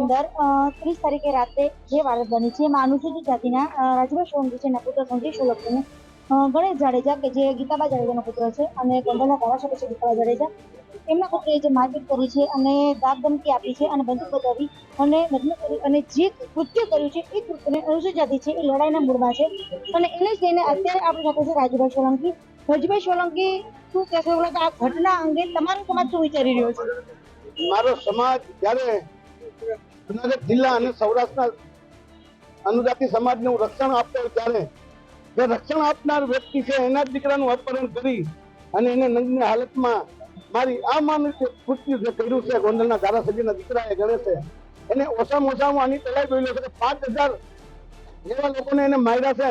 અંદર ત્રીસ તારીખે રાત્રે જે વારસ બની છે, એમાં અનુસૂચિત જાતિના રાજભાઈ સોલંકી છે પુત્ર સંજય સોલંકીને ગણેશ જાડેજા કે જે ગીતાબા જાડેજાનો પુત્ર છે અને ગોંડલના ધારાસભ્ય છે ગીતાબા જાડેજા, એમના પુત્રએ જે મારપીટ કરી છે અને દાગ ધમકી આપી છે અને બંદૂક બતાવી અને લગ્ન કરી અને જે કૃત્ય કર્યું છે, એ કૃત્યને અનુસૂચિત જાતિ છે, એ લડાઈના મૂળમાં છે. અને એને જ લઈને અત્યારે આપણી સાથે છે રાજુભાઈ સોલંકી. રાજુભાઈ સોલંકી, શું કહેશો? આ ઘટના અંગે તમારો સમાજ શું વિચારી રહ્યો છે? મારો સમાજ જ્યારે જુનાગઢ જિલ્લા અને સૌરાષ્ટ્રના અનુજાતિ સમાજને રક્ષણ આપતો ત્યારે જે રક્ષણ આપનાર વ્યક્તિ છે, એના દીકરાનું અપહરણ કરી અને એને નંગની હાલતમાં મારી આ માનું કૃત્ય જે કર્યું છે, ગોંડલના ધારાસભ્યના દીકરાએ ગણેશે એને ઓછામાં ઓછા હું આની પહેલા જોયેલો છે પાંચ હજાર એવા લોકોને એને માર્યા છે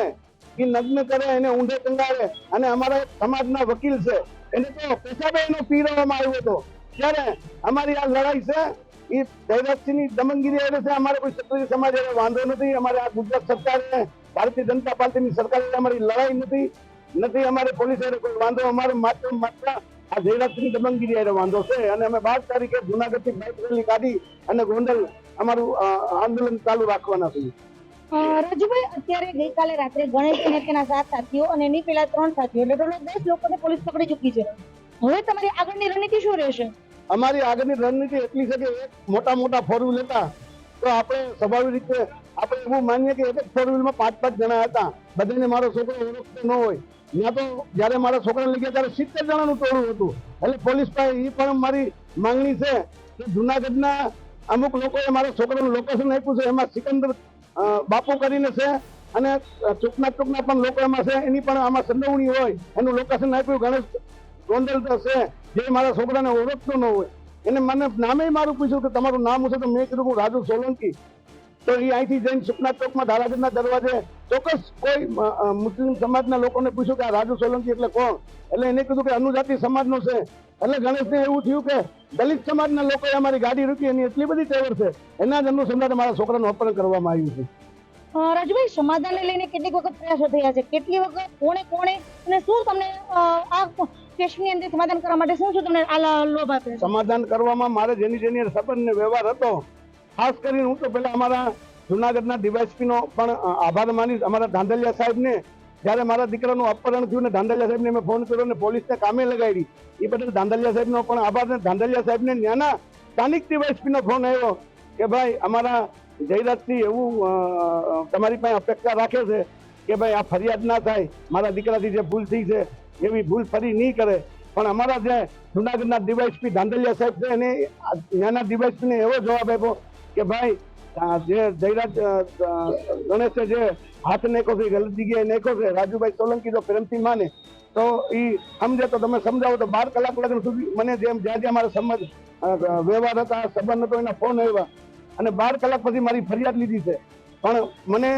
કે નગ્ન કરે, એને ઊંધે ટંગાવે અને અમારા સમાજના વકીલ છે, એને તો પેશાબે એનો પીરવવામાં આવ્યો હતો. ત્યારે અમારી આ લડાઈ છે એ ની દમનગીરી આવે છે, અમારે કોઈ ક્ષત્રિય સમાજ વાંધો નથી, અમારે આ ગુજરાત સરકારે, ભારતીય જનતા પાર્ટીની સરકારે અમારી લડાઈ નથી નથી અમારે પોલીસ કોઈ વાંધો, અમારે માત્ર માત્ર આ જયરાજસિંહની દમનગીરી હારે વાંધો છે. અને અમે બાર તારીખે જુનાગઢથી બાઇક રેલી કાઢી અને ગોંડલ અમારું આંદોલન ચાલુ રાખવાના છીએ. રાજુભાઈ, અત્યારે ગઈકાલે રાત્રે ગણેશ અને તેના સાત સાથીઓ અને એની પેલા ત્રણ સાથીઓ, એટલે ટોટલ દસ લોકોને પોલીસ પકડી ચૂકી છે. હવે તમારી આગળની રણનીતિ શું રહેશે? અમારી આગળની રણનીતિ એટલી છે કે એક મોટા મોટા ફોર વ્હીલ હતા, તો આપણે સ્વાભાવિક રીતે આપણે એવું માનીએ કે એક જ ફોર વ્હીલમાં પાંચ પાંચ જણા હતા. બધાને મારો છોકરો ઓળખતો ન હોય. ત્યાં તો જ્યારે મારા છોકરાને લઈ ગયા ત્યારે સિત્તેર જણાનું ટોળું હતું. એટલે પોલીસ પાસે એ પણ મારી માંગણી છે કે જુનાગઢના અમુક લોકોએ મારા છોકરાનું લોકેશન આપ્યું છે. એમાં સિકંદર બાપુ કરીને છે અને ચૂકના ચૂકના પણ લોકો એમાં છે. એની પણ આમાં સંડવણી હોય. એનું લોકેશન આપ્યું. ગણેશ ગોંડલ છે. જે મારા છોકરાને ઓળખતો ન હોય, એને મને નામે મારું પૂછ્યું કે તમારું નામ શું તો મેં કીધું, હું રાજુ સોલંકી. તો એ અહીંથી જઈને સુખના ચોકમાં ધારાસભ્યના દરવાજે ચોક્કસ કોઈ મુસ્લિમ સમાજના લોકોને પૂછ્યું કે આ રાજુ સોલંકી એટલે કોણ? એટલે એને કીધું કે અનુજાતિ સમાજનો છે. એટલે ગણેશને એવું થયું કે દલિત સમાજના લોકોએ અમારી ગાડી રૂકી, એની એટલી બધી ટેવર છે. એના જ અનુસંધાને મારા છોકરાનું અપહરણ કરવામાં આવ્યું છે. રાજુભાઈ, સમાધાનને લઈને કેટલીક વખત પ્રયાસો થયા છે. કેટલી વખત, કોણે કોણે અને શું તમને આ કેસની અંદર સમાધાન કરવા માટે શું શું તમને આ લોભ આપે સમાધાન કરવામાં મારે જેની જેની સંબંધને વ્યવહાર હતો, ખાસ કરીને હું તો પહેલા અમારા જુનાગઢના ડીવાયસપીનો પણ આભાર માનીશ. અમારા ધાંધલિયા સાહેબને, જ્યારે મારા દીકરાનું અપહરણ થયું ને ધાંધલિયા સાહેબને મેં ફોન કર્યો ને પોલીસને કામે લગાડી. એ બદલ ધાંધલિયા સાહેબનો પણ આભાર ને ધાંધલિયા સાહેબને ત્યાંના સ્થાનિક ડીવાયસપીનો ફોન આવ્યો કે ભાઈ, અમારા જયરાજસિંહ એવું તમારી પાસે અપેક્ષા રાખે છે કે ભાઈ આ ફરિયાદ ના થાય. મારા દીકરાથી જે ભૂલ થઈ છે એવી ભૂલ ફરી નહીં કરે. પણ અમારા જે જુનાગઢના ડીવાયસપી ધાંધલિયા સાહેબ છે, એને ત્યાંના ડીવાયસપીને એવો જવાબ આપ્યો કે ભાઈ જે જયરાજ ગણેશે જે હાથ નેકો છે, ગલત જગ્યાએ નેકો છે, રાજુભાઈ સોલંકી જો પ્રેમથી માને, તો એ સમજે તો તમે સમજાવો તો બાર કલાક લગ્ન સુધી મને જેમ જ્યાં જ્યાં મારા સમજ વ્યવહાર હતા, સંબંધ હતો, એના ફોન આવ્યા. અને બાર કલાક પછી મારી ફરિયાદ લીધી છે. પણ મને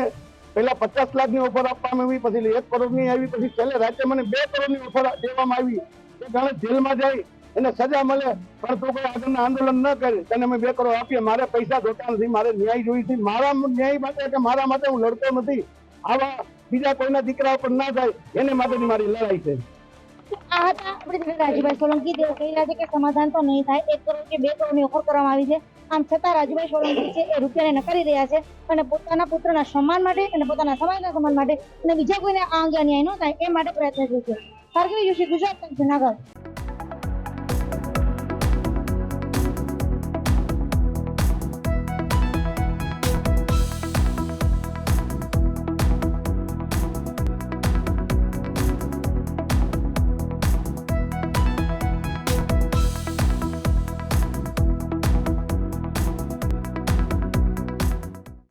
પેલા પચાસ લાખની ઓફર આપવામાં આવી, પછી એક કરોડની આવી, પછી છેલ્લે રાતે મને બે કરોડની ઓફર દેવામાં આવી. એ જાણે જેલમાં જાય, એને સજા મળે, પણ તું કોઈ આગળના આંદોલન ન કરે. તને અમે બે કરોડ આપીએ, મારે પૈસા જોતા નથી, મારે ન્યાય જોઈ છે મારા ન્યાય માટે કે મારા માટે હું લડતો નથી. આવા બીજા કોઈના દીકરા ઉપર ના થાય, એને માટેની મારી લડાઈ છે. આ હતા. આપણે રાજુભાઈ સોલંકી દેવ કહી રહ્યા છે કે સમાધાન તો નહીં થાય. એક કરોડ કે બે કરોડની ઓફર કરવામાં આવી છે. આમ છતાં રાજુભાઈ સોલંકી છે એ રૂપિયાને નકારી રહ્યા છે અને પોતાના પુત્રના સન્માન માટે અને પોતાના સમાજના સન્માન માટે અને બીજા કોઈને આ અંગે અન્યાય ન થાય એ માટે પ્રયત્નશીલ છે. ભાર્ગવી જોશી ગુજરાત જુનાગઢ